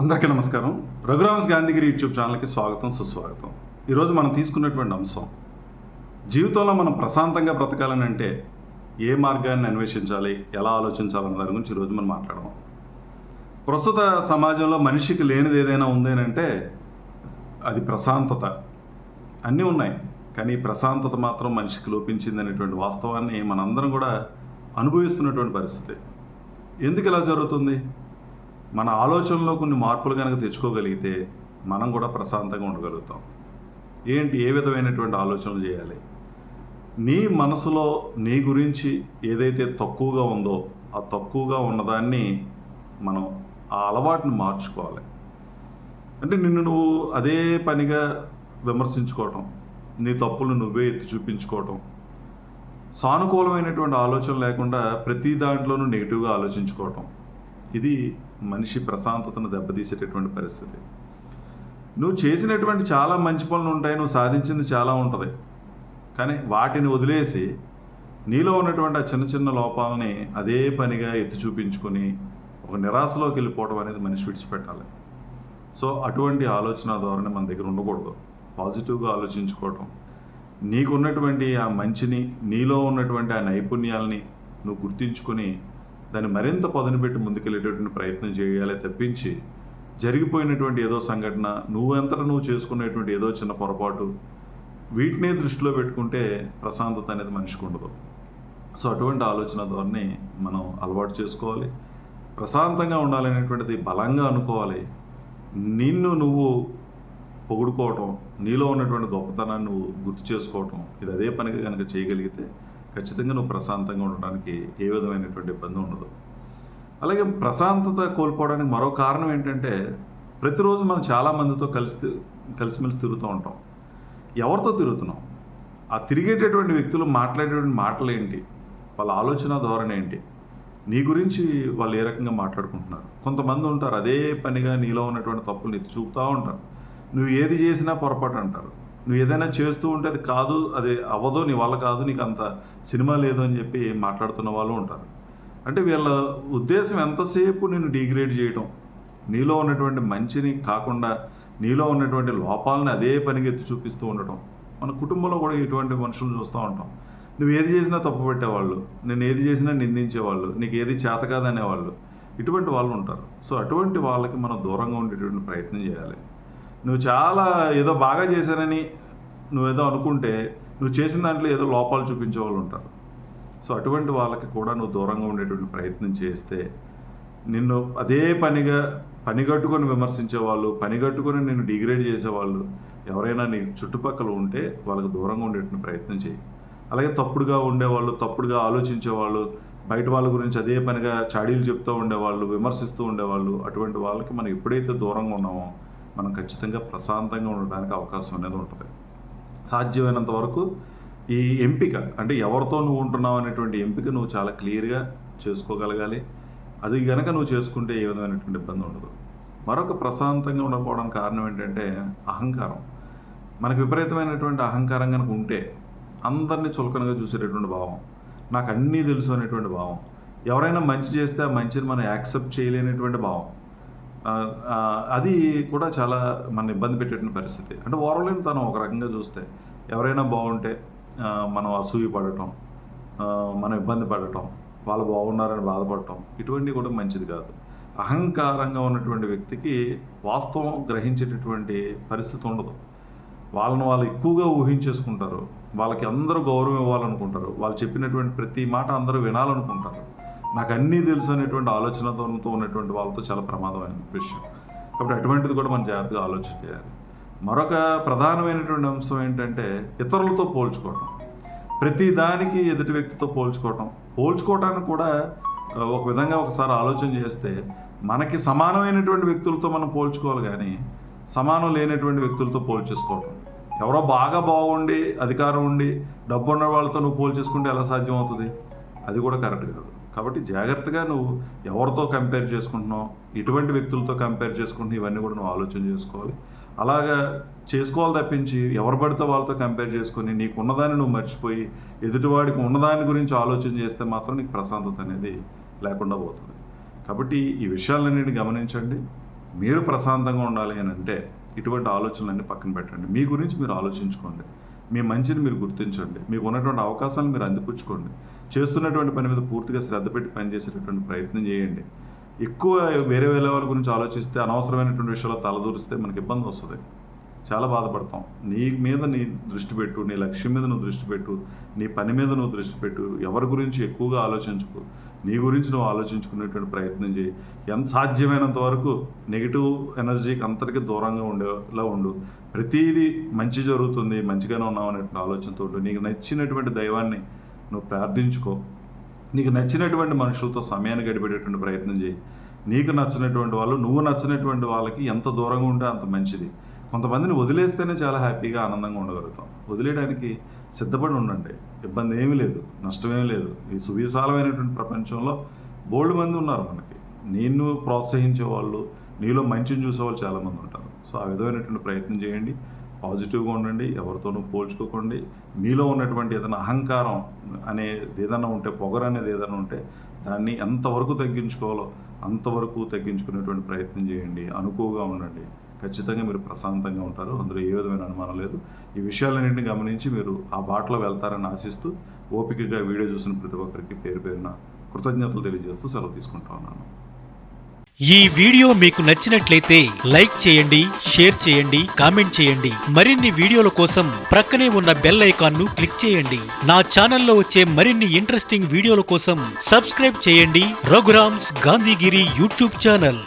అందరికీ నమస్కారం. రఘురామ్స్ గాంధీగిరి యూట్యూబ్ ఛానల్కి స్వాగతం సుస్వాగతం. ఈరోజు మనం తీసుకున్నటువంటి అంశం జీవితంలో మనం ప్రశాంతంగా బ్రతకాలని అంటే ఏ మార్గాన్ని అన్వేషించాలి ఎలా ఆలోచించాలన్న దాని గురించి ఈరోజు మనం మాట్లాడదాం. ప్రస్తుత సమాజంలో మనిషికి లేనిది ఏదైనా ఉంది అని అంటే అది ప్రశాంతత. అన్నీ ఉన్నాయి కానీ ప్రశాంతత మాత్రం మనిషికి లోపించింది అనేటువంటి వాస్తవాన్ని మనందరం కూడా అనుభవిస్తున్నటువంటి పరిస్థితి. ఎందుకు ఇలా జరుగుతుంది? మన ఆలోచనలో కొన్ని మార్పులు కనుక తెచ్చుకోగలిగితే మనం కూడా ప్రశాంతంగా ఉండగలుగుతాం. ఏంటి? ఏ విధమైనటువంటి ఆలోచనలు చేయాలి? నీ మనసులో నీ గురించి ఏదైతే తక్కువగా ఉందో ఆ తక్కువగా ఉన్నదాన్ని మనం ఆ అలవాటుని మార్చుకోవాలి. అంటే నిన్ను నువ్వు అదే పనిగా విమర్శించుకోవటం నీ తప్పులు నువ్వే ఎత్తి చూపించుకోవటం సానుకూలమైనటువంటి ఆలోచన లేకుండా ప్రతి దాంట్లోనూ నెగిటివ్గా ఆలోచించుకోవటం ఇది మనిషి ప్రశాంతతను దెబ్బతీసేటటువంటి పరిస్థితి. నువ్వు చేసినటువంటి చాలా మంచి పనులు ఉంటాయి నువ్వు సాధించింది చాలా ఉంటుంది. కానీ వాటిని వదిలేసి నీలో ఉన్నటువంటి ఆ చిన్న చిన్న లోపాలని అదే పనిగా ఎత్తి చూపించుకొని ఒక నిరాశలోకి వెళ్ళిపోవడం అనేది మనిషి విడిచిపెట్టాలి. సో అటువంటి ఆలోచన ధోరణి మన దగ్గర ఉండకూడదు. పాజిటివ్గా ఆలోచించుకోవటం. నీకున్నటువంటి ఆ మంచిని నీలో ఉన్నటువంటి ఆ నైపుణ్యాలని నువ్వు గుర్తించుకొని దాన్ని మరింత పదును పెట్టి ముందుకెళ్ళేటటువంటి ప్రయత్నం చేయాలి తప్పించి జరిగిపోయినటువంటి ఏదో సంఘటన నువ్వెంతట నువ్వు చేసుకునేటువంటి ఏదో చిన్న పొరపాటు వీటినే దృష్టిలో పెట్టుకుంటే ప్రశాంతత అనేది మనిషికి ఉండదు. సో అటువంటి ఆలోచన ధోరణి మనం అలవాటు చేసుకోవాలి. ప్రశాంతంగా ఉండాలనేటువంటిది బలంగా అనుకోవాలి. నిన్ను నువ్వు పొగుడుకోవటం నీలో ఉన్నటువంటి గొప్పతనాన్ని నువ్వు గుర్తు చేసుకోవటం ఇది అదే పనిగా కనుక చేయగలిగితే ఖచ్చితంగా నువ్వు ప్రశాంతంగా ఉండడానికి ఏ విధమైనటువంటి ఇబ్బంది ఉండదు. అలాగే ప్రశాంతత కోల్పోవడానికి మరో కారణం ఏంటంటే ప్రతిరోజు మనం చాలా మందితో కలిసి కలిసిమెలిసి తిరుగుతూ ఉంటాం. ఎవరితో తిరుగుతున్నాం? ఆ తిరిగేటటువంటి వ్యక్తులు మాట్లాడేటువంటి మాటలు ఏంటి? వాళ్ళ ఆలోచన ధోరణి ఏంటి? నీ గురించి వాళ్ళు ఏ రకంగా మాట్లాడుకుంటున్నారు? కొంతమంది ఉంటారు అదే పనిగా నీలో ఉన్నటువంటి తప్పులు ఎత్తి చూపుతూ ఉంటారు. నువ్వు ఏది చేసినా పొరపాటు అంటారు. నువ్వు ఏదైనా చేస్తూ ఉంటే అది కాదు అది అవ్వదు నీ వల్ల కాదు నీకు అంత సినిమా లేదు అని చెప్పి మాట్లాడుతున్న వాళ్ళు ఉంటారు. అంటే వీళ్ళ ఉద్దేశం ఎంతసేపు నేను డిగ్రేడ్ చేయడం నీలో ఉన్నటువంటి మంచిని కాకుండా నీలో ఉన్నటువంటి లోపాలని అదే పనికి ఎత్తి చూపిస్తూ ఉండటం. మన కుటుంబంలో కూడా ఇటువంటి మనుషులు చూస్తూ ఉంటాం. నువ్వు ఏది చేసినా తప్పు పెట్టేవాళ్ళు నేను ఏది చేసినా నిందించేవాళ్ళు నీకు ఏది చేత కాదనేవాళ్ళు ఇటువంటి వాళ్ళు ఉంటారు. సో అటువంటి వాళ్ళకి మనం దూరంగా ఉండేటువంటి ప్రయత్నం చేయాలి. నువ్వు చాలా ఏదో బాగా చేశానని నువ్వేదో అనుకుంటే నువ్వు చేసిన దాంట్లో ఏదో లోపాలు చూపించే వాళ్ళు ఉంటారు. సో అటువంటి వాళ్ళకి కూడా నువ్వు దూరంగా ఉండేటువంటి ప్రయత్నం చేస్తే నిన్ను అదే పనిగా పనిగట్టుకొని విమర్శించేవాళ్ళు పనిగట్టుకొని నిన్ను డిగ్రేడ్ చేసేవాళ్ళు ఎవరైనా నీ చుట్టుపక్కల ఉంటే వాళ్ళకి దూరంగా ఉండేటువంటి ప్రయత్నం చేయి. అలాగే తప్పుడుగా ఉండేవాళ్ళు తప్పుడుగా ఆలోచించేవాళ్ళు బయట వాళ్ళ గురించి అదే పనిగా చాడీలు చెప్తూ ఉండేవాళ్ళు విమర్శిస్తూ ఉండేవాళ్ళు అటువంటి వాళ్ళకి మనం ఎప్పుడైతే దూరంగా ఉన్నామో మనం ఖచ్చితంగా ప్రశాంతంగా ఉండడానికి అవకాశం అనేది ఉంటుంది. సాధ్యమైనంత వరకు ఈ ఎంపిక అంటే ఎవరితో నువ్వు ఉంటున్నావు అనేటువంటి ఎంపిక నువ్వు చాలా క్లియర్గా చేసుకోగలగాలి. అది గనక నువ్వు చేసుకుంటే ఏ విధమైనటువంటి ఇబ్బంది ఉండదు. మరొక ప్రశాంతంగా ఉండకపోవడానికి కారణం ఏంటంటే అహంకారం. మనకు విపరీతమైనటువంటి అహంకారం కనుక ఉంటే అందరినీ చులకనగా చూసేటటువంటి భావం నాకు అన్నీ తెలుసు అనేటువంటి భావం ఎవరైనా మంచి చేస్తే ఆ మంచిని మనం యాక్సెప్ట్ చేయలేనటువంటి భావం అది కూడా చాలా మన ఇబ్బంది పెట్టేటువంటి పరిస్థితి. అంటే ఓరలేని తను ఒక రకంగా చూస్తే ఎవరైనా బాగుంటే మనం అసూయ పడటం మనం ఇబ్బంది పడటం వాళ్ళు బాగున్నారని బాధపడటం ఇటువంటివి కూడా మంచిది కాదు. అహంకారంగా ఉన్నటువంటి వ్యక్తికి వాస్తవం గ్రహించేటటువంటి పరిస్థితి ఉండదు. వాళ్ళని వాళ్ళు ఎక్కువగా ఊహించేసుకుంటారు. వాళ్ళకి అందరూ గౌరవం ఇవ్వాలనుకుంటారు. వాళ్ళు చెప్పినటువంటి ప్రతి మాట అందరూ వినాలనుకుంటారు. నాకు అన్నీ తెలుసు అనేటువంటి ఆలోచనతో ఉన్నటువంటి వాళ్ళతో చాలా ప్రమాదమైన విషయం. కాబట్టి అటువంటిది కూడా మనం జాగ్రత్తగా ఆలోచన చేయాలి. మరొక ప్రధానమైనటువంటి అంశం ఏంటంటే ఇతరులతో పోల్చుకోవటం. ప్రతి దానికి ఎదుటి వ్యక్తితో పోల్చుకోవటం. పోల్చుకోవటానికి కూడా ఒక విధంగా ఒకసారి ఆలోచన చేస్తే మనకి సమానమైనటువంటి వ్యక్తులతో మనం పోల్చుకోవాలి కానీ సమానం లేనటువంటి వ్యక్తులతో పోల్చేసుకోవటం. ఎవరో బాగా బాగుండి అధికారం ఉండి డబ్బు ఉన్న వాళ్ళతో నువ్వు పోల్చేసుకుంటే ఎలా సాధ్యం అవుతుంది అది కూడా కరెక్ట్ కాదు. కాబట్టి జాగ్రత్తగా నువ్వు ఎవరితో కంపేర్ చేసుకుంటున్నావు ఎటువంటి వ్యక్తులతో కంపేర్ చేసుకుంటున్నావు ఇవన్నీ కూడా నువ్వు ఆలోచన చేసుకోవాలి. అలాగా చేసుకోవాలి తప్పించి ఎవరు పడితే వాళ్ళతో కంపేర్ చేసుకొని నీకు ఉన్నదాన్ని నువ్వు మర్చిపోయి ఎదుటివాడికి ఉన్నదాని గురించి ఆలోచన చేస్తే మాత్రం నీకు ప్రశాంతత అనేది లేకుండా పోతుంది. కాబట్టి ఈ విషయాలన్నింటినీ గమనించండి. మీరు ప్రశాంతంగా ఉండాలి అని అంటే ఇటువంటి ఆలోచనలన్నీ పక్కన పెట్టండి. మీ గురించి మీరు ఆలోచించుకోండి. మీ మంచిని మీరు గుర్తించండి. మీకు ఉన్నటువంటి అవకాశాలను మీరు అందిపుచ్చుకోండి. చేస్తున్నటువంటి పని మీద పూర్తిగా శ్రద్ధ పెట్టి పనిచేసేటటువంటి ప్రయత్నం చేయండి. ఎక్కువ వేరే వేరే వాళ్ళ గురించి ఆలోచిస్తే అనవసరమైనటువంటి విషయాలు తలదూరిస్తే మనకి ఇబ్బంది వస్తుంది. చాలా బాధపడతాం. నీ మీద నీ దృష్టి పెట్టు నీ లక్ష్యం మీద నువ్వు దృష్టి పెట్టు నీ పని మీద నువ్వు దృష్టి పెట్టు. ఎవరి గురించి ఎక్కువగా ఆలోచించుకో. నీ గురించి నువ్వు ఆలోచించుకునేటువంటి ప్రయత్నం చేయి. ఎంత సాధ్యమైనంత వరకు నెగిటివ్ ఎనర్జీకి అంతటికి దూరంగా ఉండేలా ఉండు. ప్రతిదీ మంచి జరుగుతుంది మంచిగానే ఉన్నావు అనేటువంటి ఆలోచనతో ఉండు. నీకు నచ్చినటువంటి దైవాన్ని నువ్వు ప్రార్థించుకో. నీకు నచ్చినటువంటి మనుషులతో సమయాన్ని గడిపేటటువంటి ప్రయత్నం చేయి. నీకు నచ్చినటువంటి వాళ్ళు నువ్వు నచ్చినటువంటి వాళ్ళకి ఎంత దూరంగా ఉంటే అంత మంచిది. కొంతమందిని వదిలేస్తేనే చాలా హ్యాపీగా ఆనందంగా ఉండగలుగుతాం. వదిలేయడానికి సిద్ధపడి ఉండండి. ఇబ్బంది ఏమీ లేదు. నష్టమేమీ లేదు. ఈ సువిశాలమైనటువంటి ప్రపంచంలో బోల్డ్ మంది ఉన్నారు మనకి. నిన్ను ప్రోత్సహించే వాళ్ళు నీలో మంచిని చూసేవాళ్ళు చాలామంది ఉంటారు. సో ఆ విధమైనటువంటి ప్రయత్నం చేయండి. పాజిటివ్గా ఉండండి. ఎవరితోనూ పోల్చుకోకండి. మీలో ఉన్నటువంటి ఏదైనా అహంకారం అనేది ఏదైనా ఉంటే పొగర అనేది ఏదైనా ఉంటే దాన్ని ఎంతవరకు తగ్గించుకోవాలో అంతవరకు తగ్గించుకునేటువంటి ప్రయత్నం చేయండి. అనుకువగా ఉండండి. ఖచ్చితంగా మీరు ప్రశాంతంగా ఉంటారు. అందులో ఏ విధమైన అనుమానం లేదు. ఈ విషయాలన్నింటినీ గమనించి మీరు ఆ బాటలో వెళ్తారని ఆశిస్తూ ఓపికగా వీడియో చూసిన ప్రతి ఒక్కరికి పేరు పేరున కృతజ్ఞతలు తెలియజేస్తూ సెలవు తీసుకుంటా ఉన్నాను. ఈ వీడియో మీకు నచ్చినట్లయితే లైక్ చేయండి షేర్ చేయండి కామెంట్ చేయండి. మరిన్ని వీడియోల కోసం ప్రక్కనే ఉన్న బెల్ ఐకాన్ను క్లిక్ చేయండి. నా ఛానల్లో వచ్చే మరిన్ని ఇంట్రెస్టింగ్ వీడియోల కోసం సబ్స్క్రైబ్ చేయండి. Raghuram's Gandhigiri YouTube channel.